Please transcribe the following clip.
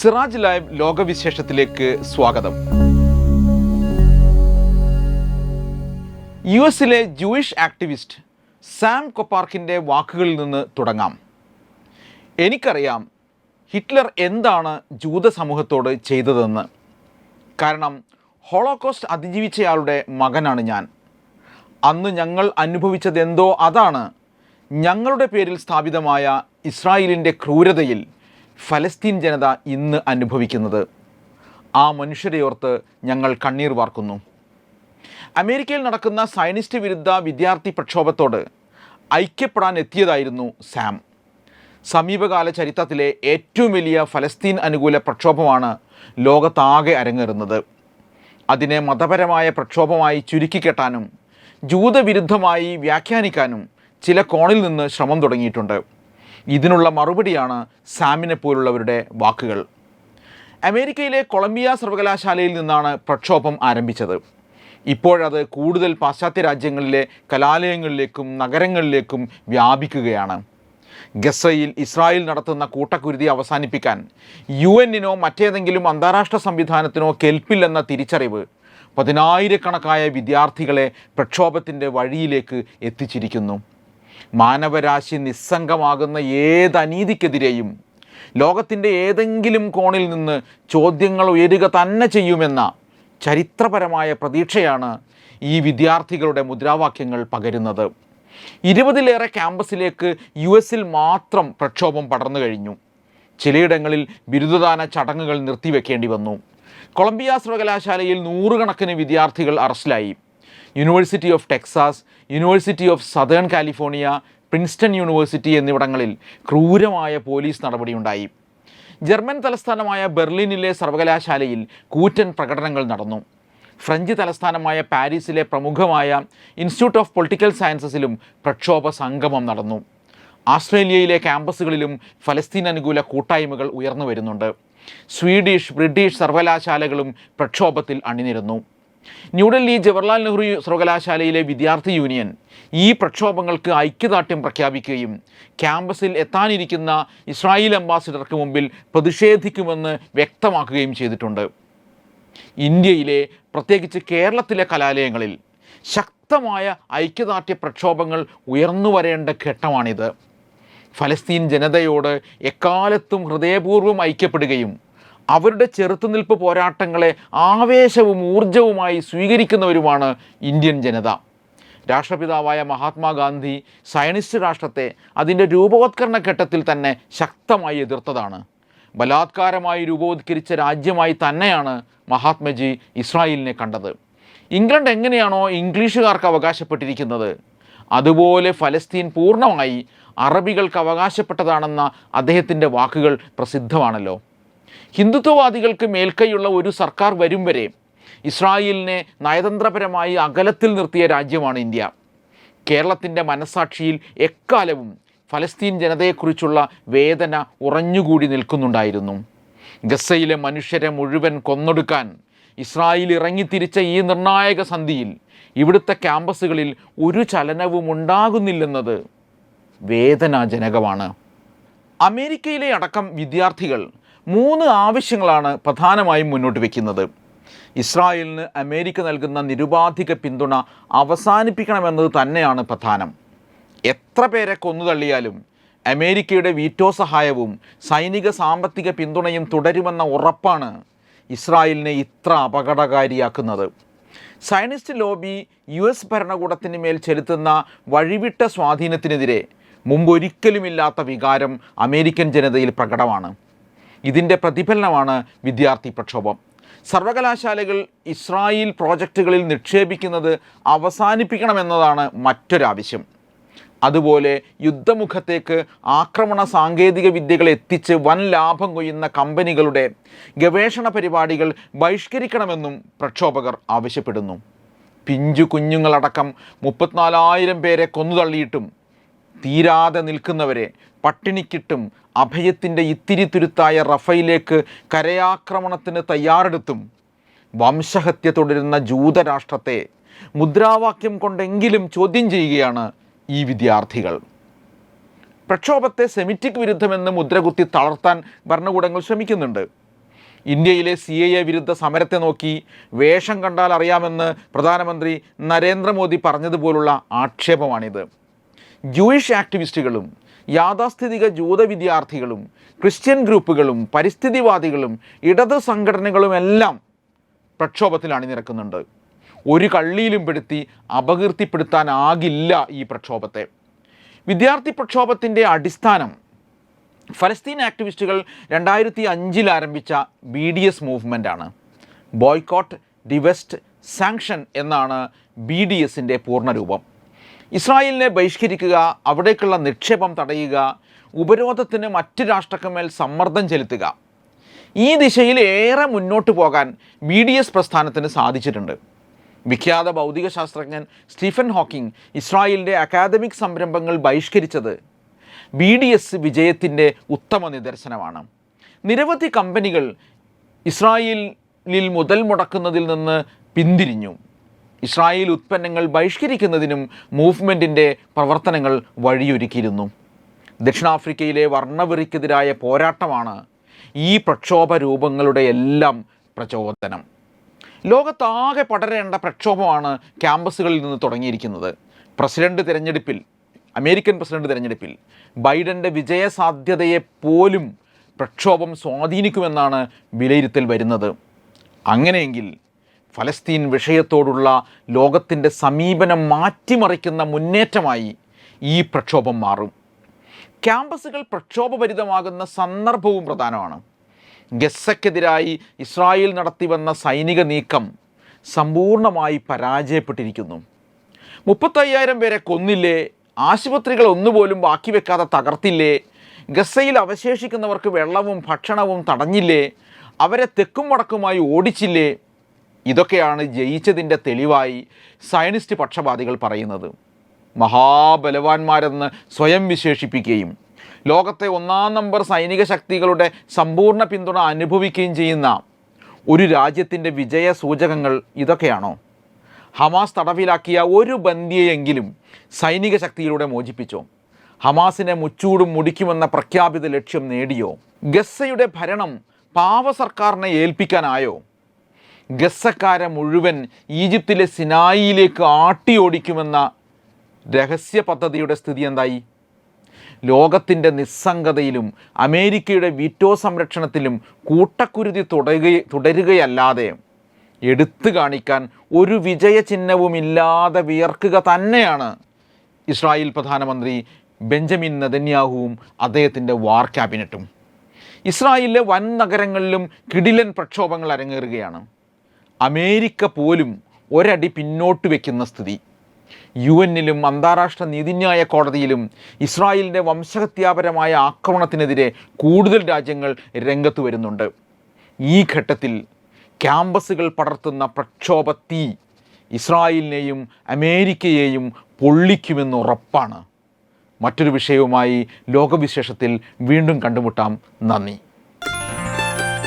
Siraj live ലോകവിശേഷത്തിലേക്ക് സ്വാഗതം. U എസിലെ Jewish activist Sam കൊപ്പാർക്കിന്റെ വാക്കുകളിൽ നിന്ന് തുടങ്ങാം. എനിക്കറിയാം ഹിറ്റ്ലർ എന്താണ് ജൂത സമൂഹത്തോട് ചെയ്തതെന്ന്. കാരണം ഹോളോകോസ്റ്റ് അതിജീവിച്ചയാളുടെ മകനാണ് ഞാൻ. അന്ന് ഞങ്ങൾ അനുഭവിച്ചതെന്തോ അതാണ് ഞങ്ങളുടെ പേരിൽ സ്ഥാപിതമായ ഇസ്രായേലിന്റെ ക്രൂരതയിൽ ഫലസ്തീൻ ജനത ഇന്ന് അനുഭവിക്കുന്നത്. ആ മനുഷ്യരെയോർത്ത് ഞങ്ങൾ കണ്ണീർ വാർക്കുന്നു. അമേരിക്കയിൽ നടക്കുന്ന സയനിസ്റ്റ് വിരുദ്ധ വിദ്യാർത്ഥി പ്രക്ഷോഭത്തോട് ഐക്യപ്പെടാൻ എത്തിയതായിരുന്നു സാം. സമീപകാല ചരിത്രത്തിലെ ഏറ്റവും വലിയ ഫലസ്തീൻ അനുകൂല പ്രക്ഷോഭമാണ് ലോകത്താകെ അരങ്ങേറുന്നത്. അതിനെ മതപരമായ പ്രക്ഷോഭമായി ചുരുക്കിക്കെട്ടാനും ജൂതവിരുദ്ധമായി വ്യാഖ്യാനിക്കാനും ചില കോണിൽ നിന്ന് ശ്രമം തുടങ്ങിയിട്ടുണ്ട്. ഇതിനുള്ള മറുപടിയാണ് സാമിനെ പോലുള്ളവരുടെ വാക്കുകൾ. അമേരിക്കയിലെ കൊളംബിയ സർവകലാശാലയിൽ നിന്നാണ് പ്രക്ഷോഭം ആരംഭിച്ചത്. ഇപ്പോഴത് കൂടുതൽ പാശ്ചാത്യ രാജ്യങ്ങളിലെ കലാലയങ്ങളിലേക്കും നഗരങ്ങളിലേക്കും വ്യാപിക്കുകയാണ്. ഗസയിൽ ഇസ്രായേൽ നടത്തുന്ന കൂട്ടക്കുരുതി അവസാനിപ്പിക്കാൻ യു എന്നിനോ മറ്റേതെങ്കിലും അന്താരാഷ്ട്ര സംവിധാനത്തിനോ കെൽപ്പില്ലെന്ന തിരിച്ചറിവ് പതിനായിരക്കണക്കായ വിദ്യാർത്ഥികളെ പ്രക്ഷോഭത്തിന്റെ വഴിയിലേക്ക് എത്തിച്ചിരിക്കുന്നു. മാനവരാശി നിസ്സംഗമാകുന്ന ഏത് അനീതിക്കെതിരെയും ലോകത്തിന്റെ ഏതെങ്കിലും കോണിൽ നിന്ന് ചോദ്യങ്ങൾ ഉയരുക തന്നെ ചെയ്യുമെന്ന ചരിത്രപരമായ പ്രതീക്ഷയാണ് ഈ വിദ്യാർത്ഥികളുടെ മുദ്രാവാക്യങ്ങൾ പകരുന്നത്. ഇരുപതിലേറെ ക്യാമ്പസിലേക്ക് യു എസിൽ മാത്രം പ്രക്ഷോഭം പടർന്നു കഴിഞ്ഞു. ചിലയിടങ്ങളിൽ ബിരുദദാന ചടങ്ങുകൾ നിർത്തിവെക്കേണ്ടി വന്നു. കൊളംബിയ സർവകലാശാലയിൽ നൂറുകണക്കിന് വിദ്യാർത്ഥികൾ അറസ്റ്റിലായി. University of Texas University of Southern California Princeton University എന്നിവിടങ്ങളിൽ ക്രൂരമായ പോലീസ് നടപടിയുണ്ടായി. ജർമ്മൻ തലസ്ഥാനമായ ബെർലിനിലെ സർവകലാശാലയിൽ കൂറ്റൻ പ്രകടനങ്ങൾ നടന്നു. ഫ്രഞ്ച് തലസ്ഥാനമായ പാരീസിലെ പ്രമുഖമായ ഇൻസ്റ്റിറ്റ്യൂട്ട് ഓഫ് പൊളിറ്റിക്കൽ സയൻസസിലും പ്രക്ഷോഭ സംഗമം നടന്നു. ആസ്ട്രേലിയയിലെ ക്യാമ്പസുകളിലും ഫലസ്തീൻ അനുകൂല കൂട്ടായ്മകൾ ഉയർന്നു വരുന്നുണ്ട്. സ്വീഡിഷ് ബ്രിട്ടീഷ് സർവകലാശാലകളും പ്രക്ഷോഭത്തിൽ അണിനിരന്നു. ന്യൂഡൽഹി ജവഹർലാൽ നെഹ്റു സർവകലാശാലയിലെ വിദ്യാർത്ഥി യൂണിയൻ ഈ പ്രക്ഷോഭങ്ങൾക്ക് ഐക്യദാർഢ്യം പ്രഖ്യാപിക്കുകയും ക്യാമ്പസിൽ എത്താനിരിക്കുന്ന ഇസ്രായേൽ അംബാസിഡർക്ക് മുമ്പിൽ പ്രതിഷേധിക്കുമെന്ന് വ്യക്തമാക്കുകയും ചെയ്തിട്ടുണ്ട്. ഇന്ത്യയിലെ പ്രത്യേകിച്ച് കേരളത്തിലെ കലാലയങ്ങളിൽ ശക്തമായ ഐക്യദാർഢ്യ പ്രക്ഷോഭങ്ങൾ ഉയർന്നു വരേണ്ട ഘട്ടമാണിത്. ഫലസ്തീൻ ജനതയോട് എക്കാലത്തും ഹൃദയപൂർവം ഐക്യപ്പെടുകയും അവരുടെ ചെറുത്തുനിൽപ്പ് പോരാട്ടങ്ങളെ ആവേശവും ഊർജവുമായി സ്വീകരിക്കുന്നവരുമാണ് ഇന്ത്യൻ ജനത. രാഷ്ട്രപിതാവായ മഹാത്മാഗാന്ധി സയനിസ്റ്റ് രാഷ്ട്രത്തെ അതിന്റെ രൂപവത്കരണ ഘട്ടത്തിൽ തന്നെ ശക്തമായി എതിർത്തതാണ്. ബലാത്കാരമായി രൂപവത്കരിച്ച രാജ്യമായി തന്നെയാണ് മഹാത്മജി ഇസ്രായേലിനെ കണ്ടത്. ഇംഗ്ലണ്ട് എങ്ങനെയാണോ ഇംഗ്ലീഷുകാർക്ക് അവകാശപ്പെട്ടിരിക്കുന്നത്? അതുപോലെ ഫലസ്തീൻ പൂർണമായി അറബികൾക്ക് അവകാശപ്പെട്ടതാണെന്ന അദ്ദേഹത്തിന്റെ വാക്കുകൾ പ്രസിദ്ധമാണല്ലോ. ഹിന്ദുത്വവാദികൾക്ക് മേൽക്കൈയുള്ള ഒരു സർക്കാർ വരും വരെ ഇസ്രായേലിനെ നയതന്ത്രപരമായി അകലത്തിൽ നിർത്തിയ രാജ്യമാണ് ഇന്ത്യ. കേരളത്തിന്റെ മനസാക്ഷിയിൽ എക്കാലവും ഫലസ്തീൻ ജനതയെക്കുറിച്ചുള്ള വേദന ഉറഞ്ഞുകൂടി നിൽക്കുന്നുണ്ടായിരുന്നു. ഗസയിലെ മനുഷ്യരെ മുഴുവൻ കൊന്നൊടുക്കാൻ ഇസ്രായേൽ ഇറങ്ങിത്തിരിച്ച ഈ നിർണായക സന്ധിയിൽ ഇവിടുത്തെ ക്യാമ്പസുകളിൽ ഒരു ചലനവും ഉണ്ടാകുന്നില്ലെന്നത് വേദനാജനകമാണ്. അമേരിക്കയിലെ അടക്കം വിദ്യാർത്ഥികൾ മൂന്ന് ആവശ്യങ്ങളാണ് പ്രധാനമായും മുന്നോട്ട് വയ്ക്കുന്നത് ഇസ്രായേലിന് അമേരിക്ക നൽകുന്ന നിരുപാധിക പിന്തുണ അവസാനിപ്പിക്കണമെന്നത് തന്നെയാണ് പ്രധാനം. എത്ര പേരെ കൊന്നുതള്ളിയാലും അമേരിക്കയുടെ വീറ്റോ സഹായവും സൈനിക സാമ്പത്തിക പിന്തുണയും തുടരുമെന്ന ഉറപ്പാണ് ഇസ്രായേലിനെ ഇത്ര അപകടകാരിയാക്കുന്നത്. സയനിസ്റ്റ് ലോബി യു എസ് ഭരണകൂടത്തിന് മേൽ ചെലുത്തുന്ന വഴിവിട്ട സ്വാധീനത്തിനെതിരെ മുമ്പൊരിക്കലുമില്ലാത്ത വികാരം അമേരിക്കൻ ജനതയിൽ പ്രകടമാണ്. ഇതിന്റെ പ്രതിഫലനമാണ് വിദ്യാർത്ഥി പ്രക്ഷോഭം. സർവകലാശാലകൾ ഇസ്രായേൽ പ്രോജക്റ്റുകളിൽ നിക്ഷേപിക്കുന്നത് അവസാനിപ്പിക്കണമെന്നതാണ് മറ്റൊരാവശ്യം. അതുപോലെ യുദ്ധമുഖത്തേക്ക് ആക്രമണ സാങ്കേതിക വിദ്യകൾ എത്തിച്ച് വൻ ലാഭം കൊയ്യുന്ന കമ്പനികളുടെ ഗവേഷണ പരിപാടികൾ ബഹിഷ്കരിക്കണമെന്നും പ്രക്ഷോഭകർ ആവശ്യപ്പെടുന്നു. പിഞ്ചു കുഞ്ഞുങ്ങളടക്കം മുപ്പത്തിനാലായിരം പേരെ കൊന്നുതള്ളിയിട്ടും തീരാതെ നിൽക്കുന്നവരെ പട്ടിണിക്കിട്ടും അഭയത്തിന്റെ ഇത്തിരി തുരുത്തായ റഫയിലേക്ക് കരയാക്രമണത്തിന് തയ്യാറെടുത്തും. വംശഹത്യ തുടരുന്ന ജൂതരാഷ്ട്രത്തെ മുദ്രാവാക്യം കൊണ്ടെങ്കിലും ചോദ്യം ചെയ്യുകയാണ് ഈ വിദ്യാർത്ഥികൾ. പ്രക്ഷോഭത്തെ സെമിറ്റിക് വിരുദ്ധമെന്ന് മുദ്രകുത്തി തളർത്താൻ ഭരണകൂടങ്ങൾ ശ്രമിക്കുന്നുണ്ട്. ഇന്ത്യയിലെ സി എ വിരുദ്ധ സമരത്തെ നോക്കി വേഷം കണ്ടാൽ അറിയാമെന്ന് പ്രധാനമന്ത്രി നരേന്ദ്രമോദി പറഞ്ഞതുപോലുള്ള ആക്ഷേപമാണിത്. ജൂയിഷ് ആക്ടിവിസ്റ്റുകളും യാഥാസ്ഥിതിക ജൂത വിദ്യാർത്ഥികളും ക്രിസ്ത്യൻ ഗ്രൂപ്പുകളും പരിസ്ഥിതിവാദികളും ഇടത് സംഘടനകളുമെല്ലാം പ്രക്ഷോഭത്തിൽ അണിനിരക്കുന്നുണ്ട് ഒരു കള്ളിയിലും പെടുത്തി അപകീർത്തിപ്പെടുത്താനാകില്ല ഈ പ്രക്ഷോഭത്തെ. വിദ്യാർത്ഥി പ്രക്ഷോഭത്തിന്റെ അടിസ്ഥാനം ഫലസ്തീൻ ആക്ടിവിസ്റ്റുകൾ രണ്ടായിരത്തി അഞ്ചിൽ ആരംഭിച്ച ബി ഡി എസ് മൂവ്മെന്റാണ് ബോയ്ക്കോട്ട് ഡിവെസ്റ്റ് സാങ്ഷൻ എന്നാണ് ബി ഡി എസിന്റെ പൂർണരൂപം ഇസ്രായേലിനെ ബഹിഷ്കരിക്കുക അവിടേക്കുള്ള നിക്ഷേപം തടയുക ഉപരോധത്തിന് മറ്റ് രാഷ്ട്രക്കുമേൽ സമ്മർദ്ദം ചെലുത്തുക. ഈ ദിശയിൽ ഏറെ മുന്നോട്ട് പോകാൻ ബി ഡി എസ് പ്രസ്ഥാനത്തിന് സാധിച്ചിട്ടുണ്ട്. വിഖ്യാത ഭൗതിക ശാസ്ത്രജ്ഞൻ സ്റ്റീഫൻ ഹോക്കിംഗ് ഇസ്രായേലിന്റെ അക്കാദമിക് സംരംഭങ്ങൾ ബഹിഷ്കരിച്ചത് ബി ഡി എസ് വിജയത്തിന്റെ ഉത്തമ നിദർശനമാണ്. നിരവധി കമ്പനികൾ ഇസ്രായേലിൽ മുതൽ മുടക്കുന്നതിൽ നിന്ന് പിന്തിരിഞ്ഞു. ഇസ്രായേൽ ഉത്പന്നങ്ങൾ ബഹിഷ്കരിക്കുന്നതിനും മൂവ്മെന്റിന്റെ പ്രവർത്തനങ്ങൾ വഴിയൊരുക്കിയിരുന്നു. ദക്ഷിണാഫ്രിക്കയിലെ വർണവെറിക്കെതിരായ പോരാട്ടമാണ് ഈ പ്രക്ഷോഭ രൂപങ്ങളുടെ എല്ലാം പ്രചോദനം. ലോകത്താകെ പടരേണ്ട പ്രക്ഷോഭമാണ് ക്യാമ്പസുകളിൽ നിന്ന് തുടങ്ങിയിരിക്കുന്നത്. പ്രസിഡന്റ് തിരഞ്ഞെടുപ്പിൽ അമേരിക്കൻ പ്രസിഡന്റ് തിരഞ്ഞെടുപ്പിൽ ബൈഡന്റെ വിജയസാധ്യതയെ പോലും പ്രക്ഷോഭം സ്വാധീനിക്കുമെന്നാണ് വിലയിരുത്തൽ വരുന്നത്. അങ്ങനെയെങ്കിൽ ഫലസ്തീൻ വിഷയത്തോടുള്ള ലോകത്തിന്റെ സമീപനം മാറ്റിമറിക്കുന്ന മുന്നേറ്റമായി ഈ പ്രക്ഷോഭം മാറും. ക്യാമ്പസുകൾ പ്രക്ഷോഭഭരിതമാകുന്ന സന്ദർഭവും പ്രധാനമാണ്. ഗസ്സക്കെതിരായി ഇസ്രായേൽ നടത്തിവന്ന സൈനിക നീക്കം സമ്പൂർണമായി പരാജയപ്പെട്ടിരിക്കുന്നു. മുപ്പത്തയ്യായിരം പേരെ കൊന്നില്ലേ ആശുപത്രികൾ ഒന്നുപോലും ബാക്കി വെക്കാതെ തകർത്തില്ലേ ഗസയിൽ അവശേഷിക്കുന്നവർക്ക് വെള്ളവും ഭക്ഷണവും തടഞ്ഞില്ലേ അവരെ തെക്കും വടക്കുമായി ഓടിച്ചില്ലേ ഇതൊക്കെയാണ് ജയിച്ചതിന്റെ തെളിവായി സയനിസ്റ്റ് പക്ഷപാതികൾ പറയുന്നത്. മഹാബലവാന്മാരെന്ന് സ്വയം വിശേഷിപ്പിക്കുകയും ലോകത്തെ ഒന്നാം നമ്പർ സൈനിക ശക്തികളുടെ സമ്പൂർണ പിന്തുണ അനുഭവിക്കുകയും ചെയ്യുന്ന ഒരു രാജ്യത്തിന്റെ വിജയ സൂചകങ്ങൾ ഇതൊക്കെയാണോ? ഹമാസ് തടവിലാക്കിയ ഒരു ബന്ധിയെങ്കിലും സൈനിക ശക്തിയിലൂടെ മോചിപ്പിച്ചോ? ഹമാസിനെ മുച്ചൂടും മുടിക്കുമെന്ന പ്രഖ്യാപിത ലക്ഷ്യം നേടിയോ? ഗസയുടെ ഭരണം പാവ സർക്കാരിനെ ഏൽപ്പിക്കാനായോ? ഗസക്കാരെ മുഴുവൻ ഈജിപ്തിലെ സിനായിയിലേക്ക് ആട്ടിയോടിക്കുമെന്ന രഹസ്യ പദ്ധതിയുടെ സ്ഥിതി എന്തായി? ലോകത്തിന്റെ നിസ്സംഗതയിലും അമേരിക്കയുടെ വിറ്റോ സംരക്ഷണത്തിലും കൂട്ടക്കുരുതി തുടരുക തുടരുകയല്ലാതെ എടുത്തു കാണിക്കാൻ ഒരു വിജയചിഹ്നവുമില്ലാതെ വിയർക്കുക തന്നെയാണ് ഇസ്രായേൽ പ്രധാനമന്ത്രി ബെഞ്ചമിൻ നദന്യാഹുവും അദ്ദേഹത്തിന്റെ വാർ ക്യാബിനറ്റും. ഇസ്രായേലിലെ വൻ നഗരങ്ങളിലും കിടിലൻ പ്രക്ഷോഭങ്ങൾ അരങ്ങേറുകയാണ്. അമേരിക്ക പോലും ഒരടി പിന്നോട്ട് വയ്ക്കുന്ന സ്ഥിതി. യു എന്നിലും അന്താരാഷ്ട്ര നീതിന്യായ കോടതിയിലും ഇസ്രായേലിന്റെ വംശഹത്യാപരമായ ആക്രമണത്തിനെതിരെ കൂടുതൽ രാജ്യങ്ങൾ രംഗത്ത് വരുന്നുണ്ട്. ഈ ഘട്ടത്തിൽ ക്യാമ്പസുകൾ പടർത്തുന്ന പ്രക്ഷോഭത്തി ഇസ്രായേലിനെയും അമേരിക്കയെയും പൊള്ളിക്കുമെന്ന് ഉറപ്പാണ്. മറ്റൊരു വിഷയവുമായി ലോകവിശേഷത്തിൽ വീണ്ടും കണ്ടുമുട്ടാം. നന്ദി.